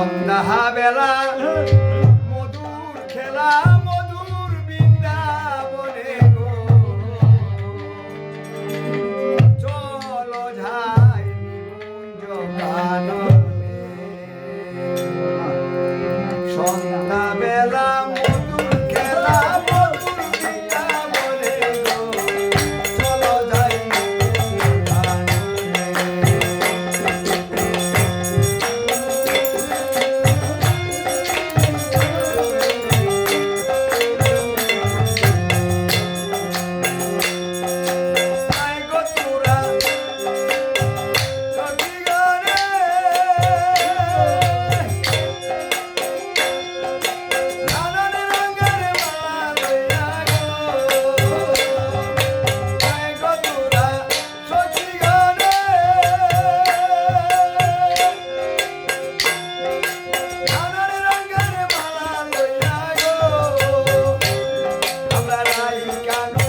সন্ধ্যাবেলা mexicano.